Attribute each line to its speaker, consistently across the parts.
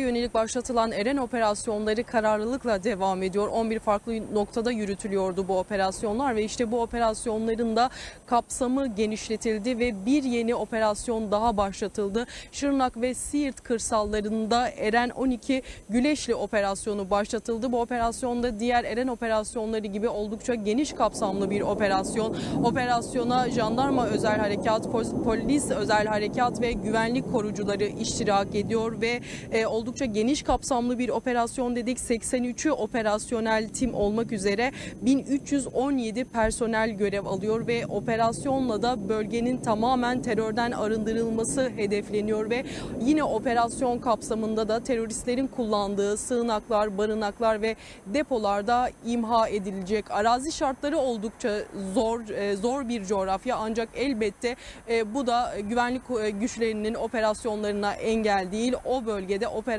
Speaker 1: yönelik başlatılan Eren operasyonları kararlılıkla devam ediyor. 11 farklı noktada yürütülüyordu bu operasyonlar ve işte bu operasyonların da kapsamı genişletildi ve bir yeni operasyon daha başlatıldı. Şırnak ve Siirt kırsallarında Eren 12 Güleşli operasyonu başlatıldı. Bu operasyonda diğer Eren operasyonları gibi oldukça geniş kapsamlı bir operasyon. Operasyona jandarma özel harekat, polis özel harekat ve güvenlik korucuları iştirak ediyor ve e, oldukça geniş kapsamlı bir operasyon dedik. 83'ü operasyonel tim olmak üzere 1317 personel görev alıyor ve operasyonla da bölgenin tamamen terörden arındırılması hedefleniyor ve yine operasyon kapsamında da teröristlerin kullandığı sığınaklar, barınaklar ve depolarda imha edilecek. Arazi şartları oldukça zor e, zor bir coğrafya ancak elbette e, bu da güvenlik e, güçlerinin operasyonlarına engel değil. O bölgede operasyon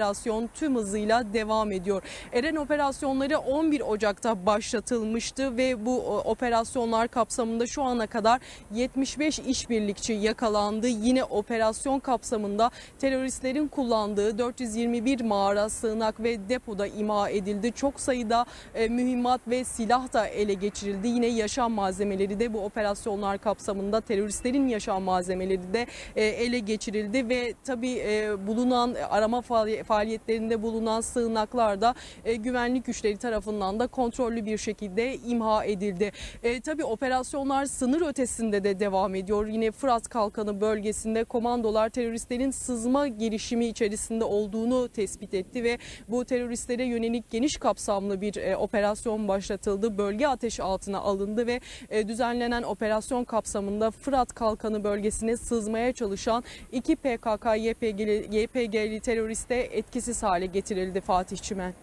Speaker 1: tüm hızıyla devam ediyor. Eren operasyonları 11 Ocak'ta başlatılmıştı ve bu e, operasyonlar kapsamında şu ana kadar 75 işbirlikçi yakalandı. Yine operasyon kapsamında teröristlerin kullandığı 421 mağara, sığınak ve depoda imha edildi. Çok sayıda e, mühimmat ve silah da ele geçirildi. Yine yaşam malzemeleri de bu operasyonlar kapsamında teröristlerin yaşam malzemeleri de e, ele geçirildi ve tabii bulunan arama faaliyetlerinde bulunan sığınaklar da e, güvenlik güçleri tarafından da kontrollü bir şekilde imha edildi. E, tabii operasyonlar sınır ötesinde de devam ediyor. Yine Fırat Kalkanı bölgesinde komandolar teröristlerin sızma girişimi içerisinde olduğunu tespit etti ve bu teröristlere yönelik geniş kapsamlı bir e, operasyon başlatıldı. Bölge ateş altına alındı ve e, düzenlenen operasyon kapsamında Fırat Kalkanı bölgesine sızmaya çalışan iki PKK YPG'li, YPG'li teröriste etkisiz hale getirildi Fatih Çimen.